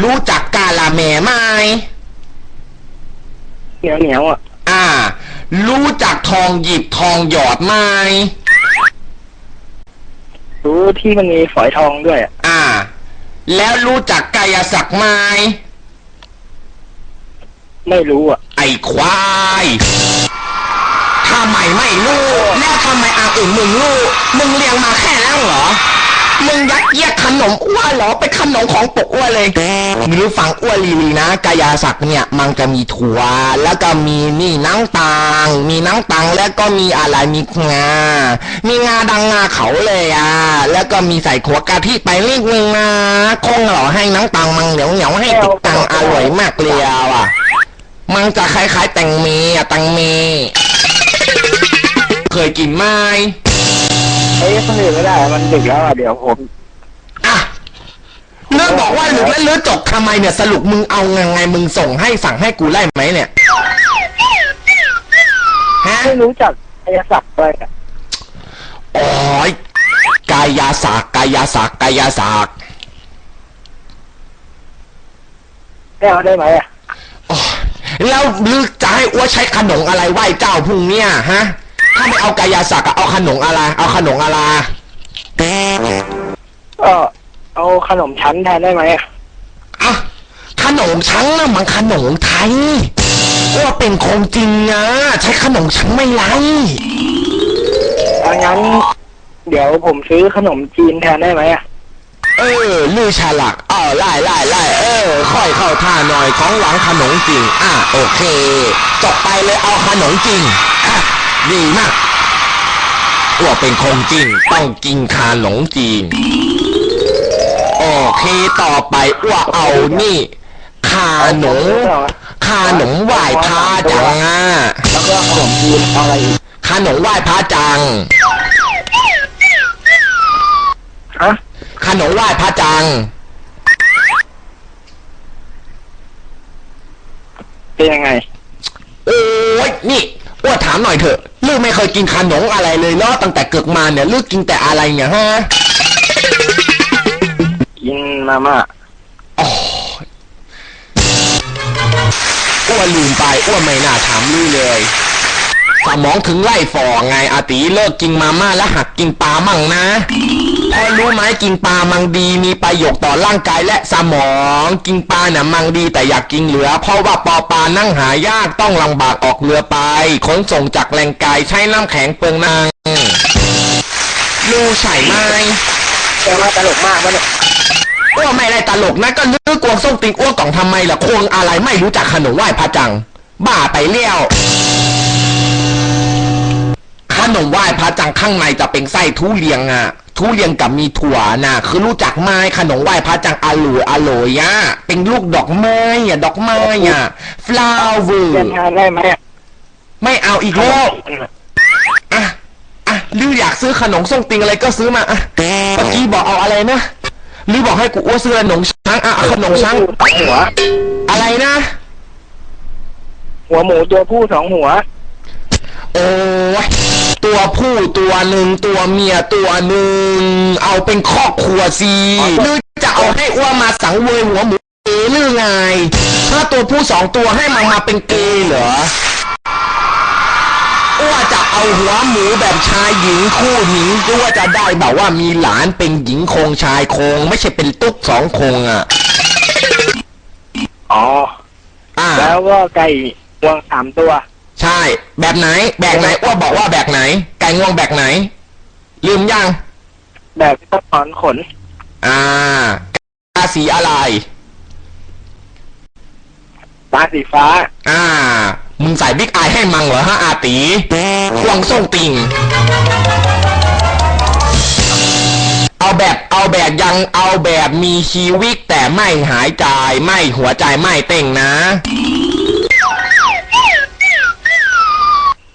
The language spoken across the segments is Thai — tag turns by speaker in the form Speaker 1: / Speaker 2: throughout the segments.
Speaker 1: รู้จักกาละแม่ไหม
Speaker 2: เหนียวเหนียวๆอะ
Speaker 1: อ่า รู้จักทองหยิบทองหยอดไหม
Speaker 2: รู้ที่มันมีฝอยทองด้วยอะ
Speaker 1: อ่า แล้วรู้จักกายศักดิ์ไหม
Speaker 2: ไม่รู้อะ
Speaker 1: ไอ้ควายทำไมไม่รู้ แล้วทำไมอาอื่นมึงรู้ มึงเลี้ยงมาแค่นั้นเหรอ มึงยัดเยียดขนมอ้วนเหรอเป็นขนมของปกอ้วนเลยมึงรู้ฟังอ้วนลีลีนะ กายาศักดิ์เนี่ยมันจะมีถั่ว แล้วก็มีนี่น้ำตาลมีน้ำตาลแล้วก็มีอะไรมีงา มีงาดังงาเขาเลยอะแล้วก็มีใส่ขัวกะทิไปนิดนึงนะคงเหรอให้น้ำตาลมันเหนียวเหนียวให้ติดตังอร่อยมากเลยอะมันจะคล้ายๆแตงเมอะแตงเม เคยกินไหม
Speaker 2: เอ้ยคนอื่นไม่ได้อะมันดึกแล้วอะเดี๋ยวผม
Speaker 1: อะเลือกบอกว่าหรือแล้วเลือกจบทำไมเนี่ยสรุปมึงเอาไงไงมึงส่งให้สั่งให้กูไล่ไหมเนี่ยฮะ
Speaker 2: ไม่รู้จักอายศักดิ์อะไรอะ
Speaker 1: โอ้ยกายาศาสตร์กายาศาสตร์กายาศาสตร์
Speaker 2: ได้เอาได้ไหมอะ
Speaker 1: โอ้ยแล้วลึกจะให้อ้วใช้ขนมอะไรไหว้เจ้าพรุ่งเนี้ยฮะ ถ้าไม่เอากายาศาสตร์อะเอาขนมอะไร เอาขนมอะไร
Speaker 2: ก็เอาขนมชั้นแทนได้ไหมอะ
Speaker 1: อะขนมชั้นน่ะมันขนมไทยว่าเป็นของจริงนะใช้ขนมชั้นไม่ไร
Speaker 2: ถ้างั้น เดี๋ยวผมซื้อขนมจีนแทนได้ไหมอะ
Speaker 1: เออลือฉลักอ้าวไล่ไล่ไล่เออ ค่อยเข้าท่าหน่อยของหวังขนมจริง อะโอเคจบไปเลยเอาขนมจริงอะ ดีมากว่าเป็นคงจริงต้องกินขนมจีน โอเคต่อไปอ้วเอานี่ขาหนมขาหนมไหว้พระจังอะ
Speaker 2: แล้วก็ขนมจีนเอาอะไรอีก
Speaker 1: ขนมไหว้พระจัง
Speaker 2: ฮะ
Speaker 1: ขนมไหว้พระจัง
Speaker 2: เป็นยังไง
Speaker 1: โอ้ยนี่อ้วถามหน่อยเถอะ ลูกไม่เคยกินขนมอะไรเลยเหรอตั้งแต่เกิดมาเนี่ยลูกกินแต่อะไรเนี่ยฮะ
Speaker 2: กินมาม่า
Speaker 1: อ้วนลืมไปอ้วนไม่น่าถามลูกเลย สมองถึงไล่ฝ่อไงอาตีเลิกกินมาม่าแล้วหักกินปลามั่งนะพอรู้ไหมกินปลามังดีมีประโยชน์ต่อร่างกายและสมอง กินปลาน่ะมังดีแต่อยากกินเหลือ เพราะว่าปอปลานั่งหายากต้องลำบากออกเรือไป ขนส่งจากแหล่งกายใช้น้ำแข็งเปลืองนางลูใช่ไหม
Speaker 2: แต่ว่าตลกมากวะเนี่ย
Speaker 1: อ้วไม่ได้ตลกนะก็นึกกวงส้มติงอ้วกล่องทำไมล่ะควงอะไรไม่รู้จักขนมไหว้พระจัง บ้าไปเลี้ยว ขนมไหว้พระจังข้างในจะเป็นไส้ทุเรียงอะทุเรียงกับมีถั่วน่ะคือรู้จักไหมขนมไหว้พระจังอร่อยอร่อยอะเป็นลูกดอกไม้อะดอกไม้อะ flower
Speaker 2: เรียนทานได้ไหมอะ
Speaker 1: ไม่เอาอีกแล้วอะอะลืออยากซื้อขนมส้มติงอะไรก็ซื้อมาอะเมื่อกี้บอกเอาอะไรนะลือบอกให้กูอ้วนซื้อขนมช้างอะเอาขนมช้าง
Speaker 2: หัว
Speaker 1: อะไรนะ
Speaker 2: หัวหมูตัวผู้สองหัว
Speaker 1: โอ้ยตัว ผู้ตัวหนึ่งตัวเมียตัวหนึ่งเอาเป็นครอบครัวสิหรือจะเอาให้อ้วนมาสังเวยหัวหมูเอหรือไง ถ้าตัวผู้สองตัวให้มันมาเป็นเกย์เหรออ้วนจะเอาหัวหมูแบบชายหญิงคู่หญิงหรือว่าจะได้แบบว่ามีหลานเป็นหญิงโครงชายโครงไม่ใช่เป็นตุ๊กสองโครงอะ
Speaker 2: อ๋อ
Speaker 1: อ่า
Speaker 2: แล้วก็ไก่งวงสามตัว
Speaker 1: ใช่ แบบไหน แบกไหนอ้วนบอกว่าแบกไหน ไก่งวงแบกไหน ลืมยัง
Speaker 2: แบบต้องถอนขน
Speaker 1: อ่าราศีอะไร
Speaker 2: ตาสีฟ้า
Speaker 1: อ่า มึงใส่บิ๊กอายให้มังเหรอฮะอาตีควงส่งติงเอาแบบเอาแบบยังเอาแบบมีชีวิตแต่ไม่หายใจ ไม่หัวใจไม่เต้งนะ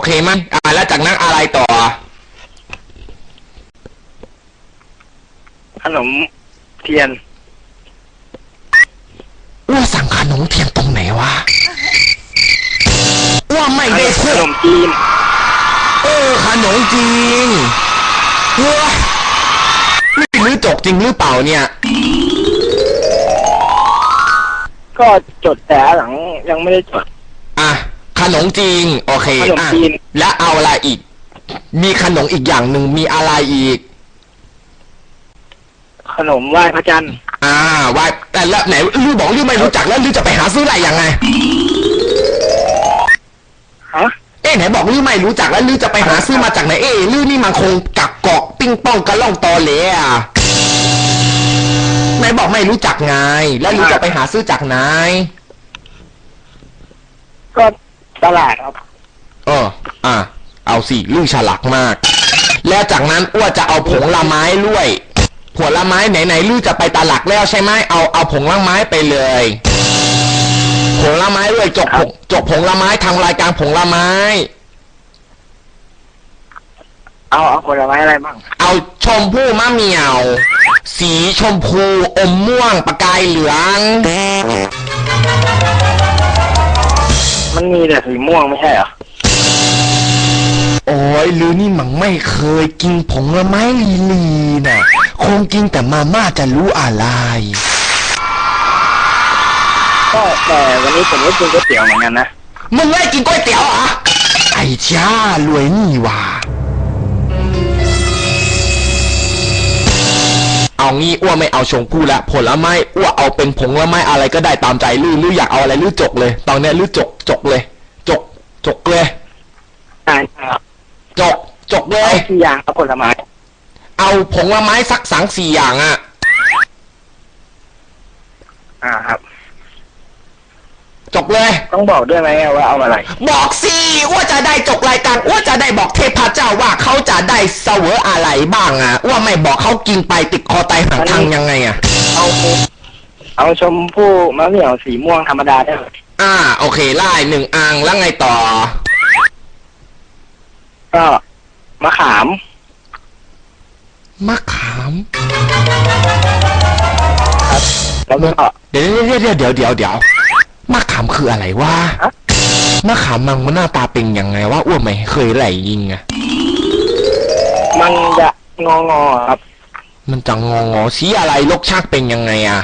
Speaker 1: โอเคมั้ยอ่าแล้วจากนั้นอะไรต่อ
Speaker 2: ขนมเทียน
Speaker 1: ว่าสั่งขนมเทียนตรงไหนวะว่าไม่ได้
Speaker 2: ข
Speaker 1: พูด
Speaker 2: นมจีน
Speaker 1: เออขนมจริงว้าไม่รู้จกจริงหรือเปล่าเนี่ย
Speaker 2: ก็จดแต่หลังยังไม่ได้จด
Speaker 1: อะข นมจีนโอเค
Speaker 2: ขนม
Speaker 1: อะ
Speaker 2: จีน
Speaker 1: และเอาอะไรอีก มีขนมอีกอย่างหนึ่งมีอะไรอีก
Speaker 2: ขนมไหว้พระจันทร์
Speaker 1: อ่าว่าแต่แล้วไหนลือบอกลือไม่รู้จักแล้วลือจะไปหาซื้ออะไรยังไง
Speaker 2: ฮะ
Speaker 1: เอ๊ะไหนบอกลือไม่รู้จักแล้วลือจะไปหาซื้อมาจากไหนเอ๊ะลือนี่มันคงกักเกาะปิ้งป้องกระล่องตอเหลอะไหนบอกไม่รู้จักไง แล้วลือจะไปหาซื้อจากไหน
Speaker 2: ก็ ตลาดครับ
Speaker 1: เออ อะ เอาสิลือฉลาดมาก แล้วจากนั้นอ้วจะเอาผงละไม้ด้วยผลไม้ไหนๆลือจะไปตลาดแล้วใช่ไหมเอาเอาผงละไม้ไปเลย ผงละไม้ด้วยจกผงจกผงละไม้ทำรายการผงละไม้
Speaker 2: เอาเอาผลไม้อะไรบ้าง
Speaker 1: เอาชมพู่มะเหมี่ยว สีชมพูอมม่วงประกายเหลือง
Speaker 2: มันมีแต่สีม่วงไม่ใช่เหรอ
Speaker 1: โอ้ยลือนี่มังไม่เคยกินผงละไม้ลีลีน่ะ คงกินแต่มาม่าจะรู้อะไร
Speaker 2: ก็แต่วันนี้ผมก็กินก๋วยเตี๋ยวเหมือนกันนะ
Speaker 1: มึงไล่กินก๋วยเตี๋ยวเหรอ ไอ้จ้ารวยนี่หว่า เอางี้อ้วไม่เอาชงพู่ละผลไม้อ้วเอาเป็นผงละไม้อะไรก็ได้ตามใจลือลืออยากเอาอะไรลือจกเลย ตอนเนี้ยลือจกจกเลย จกจกเลย
Speaker 2: ใช่ครับ
Speaker 1: จกจกเล
Speaker 2: เอา
Speaker 1: ย
Speaker 2: กี่อย่างครับผลไม้
Speaker 1: เอาผงละไม้สักสามสี่อย่างอะ
Speaker 2: อ่าครับ
Speaker 1: จก เลย
Speaker 2: ต้องบอกด้วยไหมว่าเอาอะไร
Speaker 1: บอกสิว่าจะได้จกรายการว่าจะได้บอกเทพเจ้าว่าเขาจะได้เสวยอะไรบ้างอะว่าไม่บอกเขากินไปติดคอตายหางทางยังไงอะ
Speaker 2: เอาเอาชมพู่มะเหมี่ยวสีม่วงธรรมดาได้ไหม
Speaker 1: อ่า โอเคไล่หนึ่งอังแล้วไงต่อ
Speaker 2: ก็มะขาม
Speaker 1: มะขาม
Speaker 2: แล้วก็
Speaker 1: เดี๋ยวเดี๋ยวเดี๋ยวเดี๋ยวเดี๋ยวเดี๋ยว มะขามคืออะไรวะ
Speaker 2: ฮะ
Speaker 1: มะขามมังมันหน้าตาเป็นยังไงวะอ้วนไม่เคยไหลยิงอะ
Speaker 2: มันจะงองอๆครับ
Speaker 1: มันจะงองอสีอะไรลกชักเป็นยังไงอะ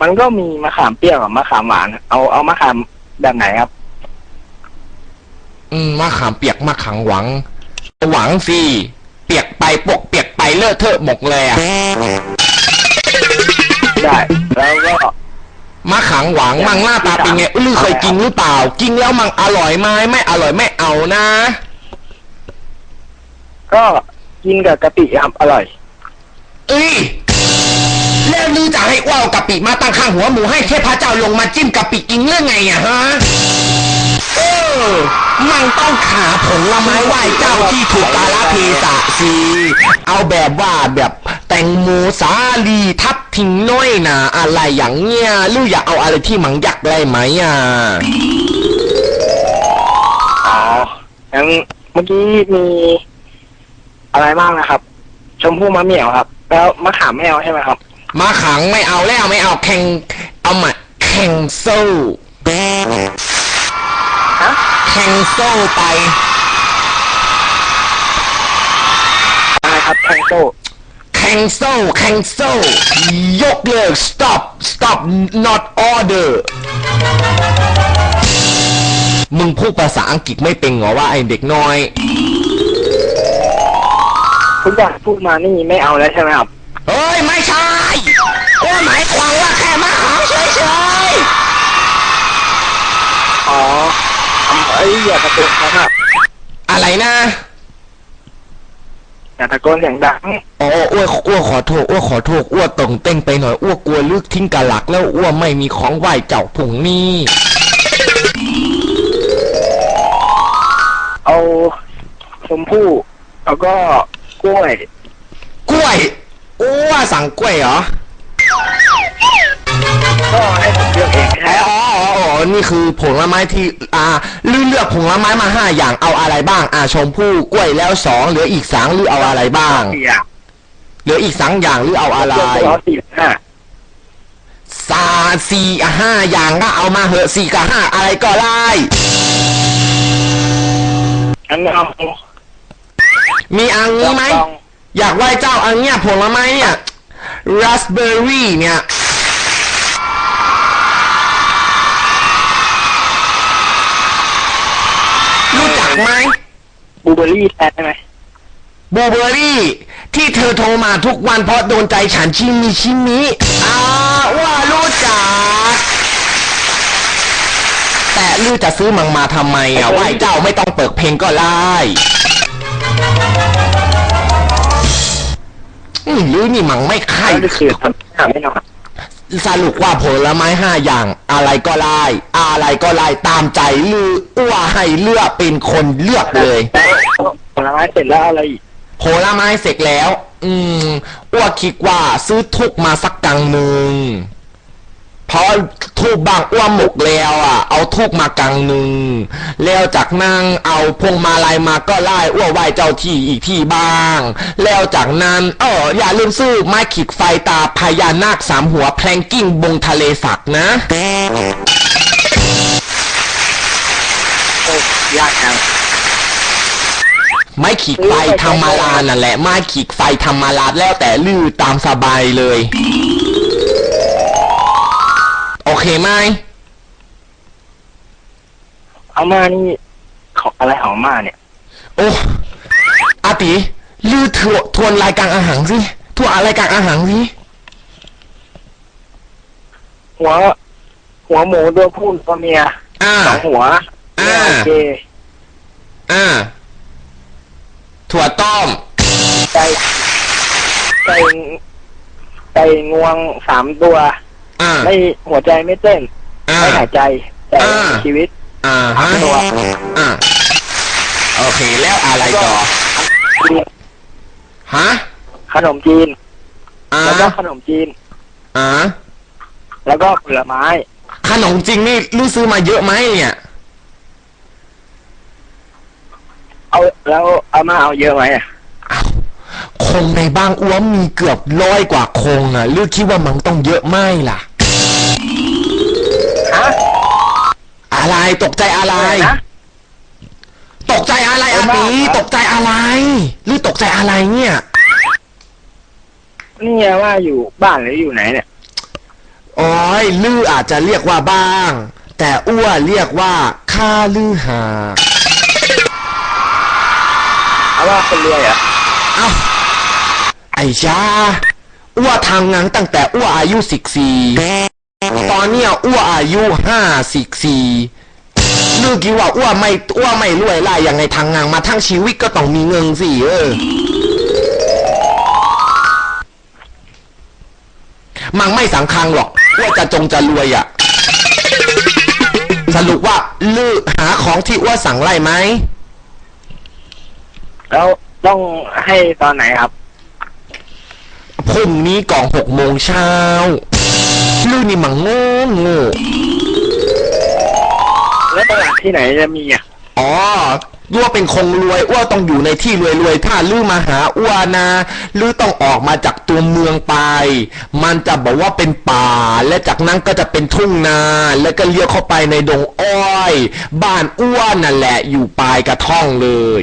Speaker 2: มันก็มีมะขามเปรี้ยวกับมะขามหวาน เอาเอามะขามแบบไหนครับ
Speaker 1: อืมมะขามเปียกมะขามหวัง หวังสิเปียกไปปกเปียกไปเลอะเทอะหมกเลยอะ
Speaker 2: ได้ แล้วก็
Speaker 1: มะขังหวังมังหน้าตาเป็นไงลือเคยกินหรือเปล่า กินแล้วมังอร่อยไหมไม่อร่อยไม่เอานะ
Speaker 2: ก็กินกับกะปิครับอร่อย
Speaker 1: เอ้ยแล้วลือจะให้อ้วเอากะปิมาตั้งข้างหัวหมูให้เทพเจ้าลงมาจิ้มกะปิกินเรื่องไงอะฮะเออมันต้องขาผลไม้ไหว้เจ้าที่ถูกกาลเทศะสิเอาแบบว่าแบบแตงโมสาลีทับ ทิงน้อยนะอะไรอย่างเงี้ยลืออยากเอาอะไรที่มังยักษ์ได้ไหมอะ
Speaker 2: อ๋องั้นเมื่อกี้มีอะไรบ้างนะครับ ชมพู่มะเหมี่ยวครับ แล้วมะขามไม่เอาใช่ไหมครับ
Speaker 1: มาขังไม่เอาแล้วไม่เอาแข่งเอามาแข่งโซ่
Speaker 2: ฮะ
Speaker 1: แข่งโซ่ไป
Speaker 2: อะไรครับแทงโซ่
Speaker 1: แข่งโซ่แข่งโซ่ยกเลิก stop stop not order มึงพูดภาษาอังกฤษไม่เป็นเหรอว่าไอเด็กน้อย
Speaker 2: ทุกอย่างพูดมานี่ไม่เอาแล้วใช่ไหมครับ
Speaker 1: เฮ้ย ไม่ใช่โอ้หมายความว่าแค่มาขังเฉย
Speaker 2: อ๋อเอ้ยอย่าตะโกนนะครับ
Speaker 1: ๆอะไรนะ
Speaker 2: อย่าตะโกนเสียงดัง
Speaker 1: อ๋ออ้วอ้วขอโทษอ้วขอโทษอ้วตรงเต้งไปหน่อยอ้วกลัวลึกทิ้งกะหลัก แล้วอ้วไม่มีของไหวเจ้าผงนี่
Speaker 2: เอาชมพู่แล้วก็กล้วย
Speaker 1: กล้วยอ้วสั่งกล้วยเหรอ
Speaker 2: ก็ให้ผมเลือกเอง
Speaker 1: นี่คือผลไม้ที่อ่าลือเลือกผลไม้มาห้าอย่างเอาอะไรบ้าง อ่าชมพู่กล้วยแล้วสองเหลืออีกสามหรือเอาอะไรบ้าง
Speaker 2: สี่อย่าง
Speaker 1: เหลืออีกสามอย่างหรือเอาอะไร
Speaker 2: สี่ห้า
Speaker 1: สาสี่ห้าอย่างก็เอามาเหอะสี่กับห้าอะไรก็ได้
Speaker 2: งั้นเอา
Speaker 1: มีอันนี้ไหม
Speaker 2: อ
Speaker 1: ยากไหว้เจ้าอันเนี้ยผลไม้เนี่ยราสเบอร์รี่เนี่ย ไหม
Speaker 2: บูเบอรี่แทนได้ไหม
Speaker 1: บูเบอรี่ ที่เธอโทรมาทุกวันเพราะโดนใจฉันชิมิชิมิอ่าว่ารู้จักแต่ลือจะซื้อมังมาทำไมอะไหวเจ้าไม่ต้องเปิดเพลงก็ไล่อืมลือนี่มังไม่ไข่
Speaker 2: แล้วนี่คือทำหาไม่นอน
Speaker 1: สรุปว่าผลไม้ห้าอย่าง อะไรก็ไล่อะไรก็ไล่ตามใจลืออ้วให้เลือกเป็นคนเลือกเลย
Speaker 2: ผลไม้เสร็จแล้วอะไรอีก
Speaker 1: ผลไม้เสร็จแล้ว อืมอ้วคิดว่าซื้อทุกมาสักกังหนึ่ง เพราะทูบบางอ้วหมกแล้วอะ เอาทูบมากังหนึ่งแล้วจากนั่งเอาพวงมาลัยมาก็ไล่อ้วไหวเจ้าที่อีกที่บ้าง แล้วจากนั้นเอออย่าลืมซื้อไม้ขีดไฟตาพญานาคสามหัวแพลงกิ้งบงทะเลสักนะ
Speaker 2: โอ้ยากจัง
Speaker 1: ไม้ขีดไฟธรรมาลานั่นแหละไม้ขีดไฟธรรมาลาแล้วแต่ลื่อตามสบายเลย เคไหม
Speaker 2: อาม่านี่ของอะไรของอาม่าเนี่ย
Speaker 1: โอ้อาติลื่อทวทวนรายการอาหารสิทวนรายการอาหารสิ
Speaker 2: หัว หัวหมูตัวผู้ตัวเมีย
Speaker 1: อ่า
Speaker 2: สองหัว
Speaker 1: อ่า
Speaker 2: โอเค
Speaker 1: อ่าถั่วต้ม
Speaker 2: ไก่ไก่ไก่งวงสามตัว
Speaker 1: อ่า
Speaker 2: ไม่หัวใจไม่เต้น
Speaker 1: อ่า
Speaker 2: ไม่หายใจ แต่
Speaker 1: อ่า
Speaker 2: มีชีวิต
Speaker 1: อ่าฮะ
Speaker 2: ตัว
Speaker 1: อ่าโอเคแล้วอะไรต่อ
Speaker 2: จีน
Speaker 1: ฮะ
Speaker 2: ขนมจีน
Speaker 1: อ่า
Speaker 2: แล้วก็ขนมจีน
Speaker 1: อ่า
Speaker 2: แล้วก็ผลไม้
Speaker 1: ขนมจริงนี่รู้ซื้อมาเยอะไหมเนี่ย
Speaker 2: เอาแล้วอาม่าเอาเยอะไหมอะ
Speaker 1: คงในบ้างอ้วมมีเกือบร้อยกว่าคงอะลือคิดว่ามันต้องเยอะไหมล่ะ
Speaker 2: ฮะ
Speaker 1: อะไรตกใจอะไร
Speaker 2: นะ
Speaker 1: ตกใจอะไรอา
Speaker 2: ไม่
Speaker 1: ตี
Speaker 2: มากครับ
Speaker 1: ตกใจอะไรลือตกใจอะไรเนี่ย
Speaker 2: นี่ไงว่าอยู่บ้านหรืออยู่ไหนเนี่ย
Speaker 1: โอ้ยลืออาจจะเรียกว่าบ้าง แต่อ้วเรียกว่าค่าลือหา
Speaker 2: เอาว่าคนรวยเหรอะ
Speaker 1: เอ้าไอ้ชาอ้วทำงานตั้งแต่อ้วอายุสิบสี่ ตอนเนี้ยอ้วอายุห้าสิบสี่ลือคิดว่าอ้วไม่อ้วไม่รวยล่ะยังไงทางงานมาทั้งชีวิตก็ต้องมีเงินสิเออมันไม่สำคัญหรอกว่าจะจงจะรวยอะ่ะ สรุปว่าลือหาของที่อ้วสั่งไล่ไหม
Speaker 2: แล้วต้องให้ตอนไหนครับ
Speaker 1: พรุ่งนี้ก่อนหกโมงเช้า ลือนี่มันโง่โง่
Speaker 2: แล้วตลาดที่ไหนจะมีอะ
Speaker 1: อ๋ออ้วเป็นคงรวยอ้วต้องอยู่ในที่รวยๆถ้าลือมาหาอ้วนะลือต้องออกมาจากตัวเมืองไป มันจะบอกว่าเป็นป่า และจากนั้นก็จะเป็นทุ่งนา แล้วก็เลี้ยวเข้าไปในดงอ้อย บ้านอ้วนนั่นแหละอยู่ปลายกระท่องเลย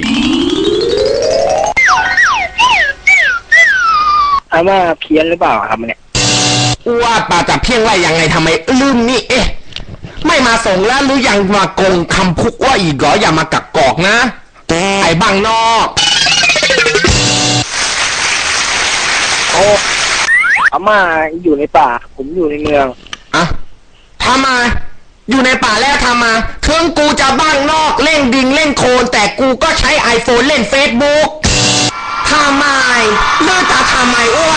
Speaker 2: อาม่าเพี้ยนหรือเปล่าครับเนี่ย
Speaker 1: อ้วปาจะเพียงว่ายังไงทำไมลืมนี่เอ๊ะ ไม่มาส่งแล้วหรือยังมาโกงคำพุกว่าอีกเหรออย่ามากักกอกนะไอ้บางนอก
Speaker 2: โอ้อาม่าอยู่ในป่า ผมอยู่ในเมือง
Speaker 1: อะทำไมาอยู่ในป่าแล้วทำไมาถึงกูจะบ้างนอกเล่นดิงเล่นโคลนแต่กูก็ใช้ iPhone เล่น Facebook ทำไมเลือกจะทำไมอ้ว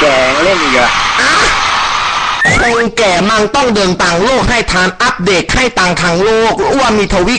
Speaker 2: แก่เล่นอีกเหร
Speaker 1: อะคนแก่มังต้องเดินต่างโลกให้ทานอัปเดตให้ต่างทางโลกอ้วมีทวิ